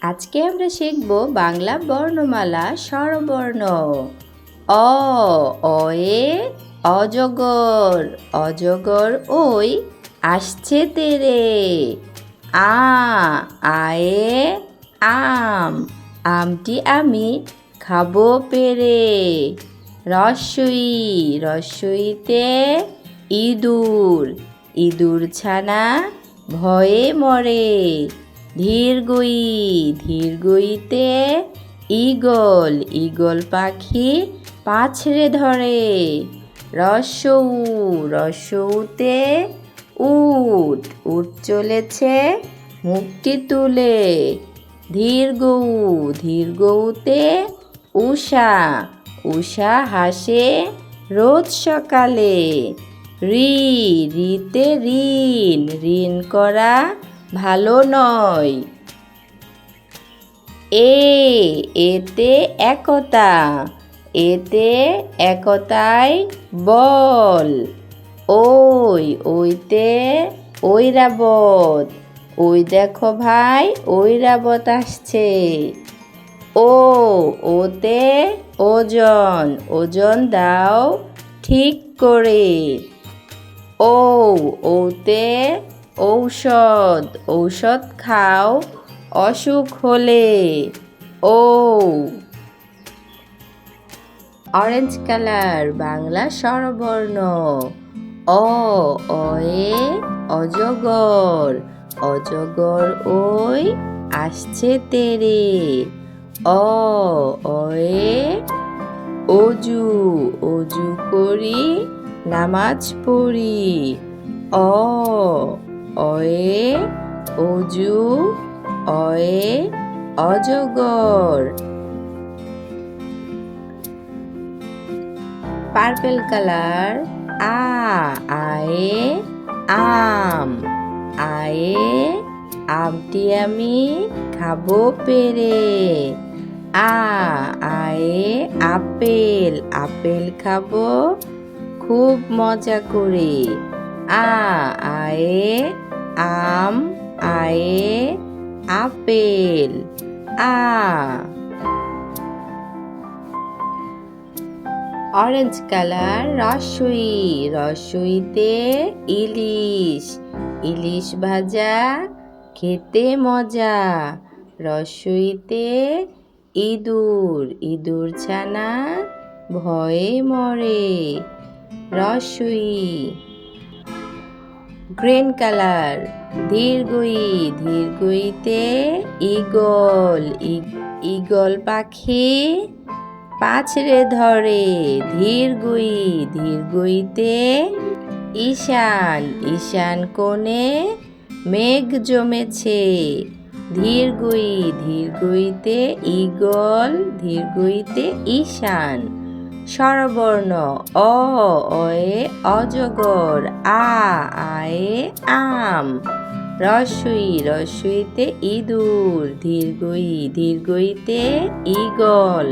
আজকে আমরা শিখব বাংলা বর্ণমালা স্বরবর্ণ। অ, অয়ে, অজগর অজগর ওই আসছে তেরে। আ, আয়ে, আম, আমটি আমি খাব পেরে। রসই, রসইতে ইঁদুর ইঁদুর ছানা ভয়ে মরে। ধীরগই, ধীরগইতে ঈগল ঈগল পাখি পাছড়ে ধরে। রসৌ, রসৌতে উট উট চলেছে মুক্তি তুলে। ধীরগৌ, ধীরগৌতে উষা উষা হাসে রোজ সকালে। রি, রিতে ঋণ ঋণ করা ভালো নয়। এ, এতে একতা, এতে একতায় বল। ওই, ওইতে ঐরাবত ওই দেখো ভাই ঐরাবত আসছে। ও, ওতে ওজন ওজন দাও ঠিক করে। ও, ওতে ঔষধ ঔষধ খাও, অসুখ হলে। ও। অরেঞ্জ কালার, বাংলা স্বরবর্ণ। অ, অয়ে, অজগর। অজগর ওই আসছে তেরে। অ, অয়ে, অজু অজু করি, নামাজ পড়ি। অ অয়ে অজু, অয়ে অজগর। পার্পেল কালার আ, আয়ে আম। আয়ে আমটি আমি খাব পেরে। আ, আয়ে আপেল আপেল খাব খুব মজা করে। আ, আয়ে আম, আয়ে, আপেল, আ। অরেঞ্জ কালার রসই, রসইতে ইলিশ ইলিশ ভাজা, খেতে মজা। রসইতে ইঁদুর ইঁদুর ছানা, ভয়ে মরে। রসই গ্রিন কালার। ধীরগই, ধীরগইতে ইগল ইগল পাখি পাছড়ে ধরে। ধীরগই, ধীরগইতে ঈশান ঈশান কোণে মেঘ জমেছে। ধীরগই, ধীরগইতে ইগল ধীরগইতে ঈশান। স্বরবর্ণ অ অয়ে অজগর আ আয়ে আম। রসই রসইতে ইঁদুর দীর্ঘই দীর্ঘইতে ঈগল।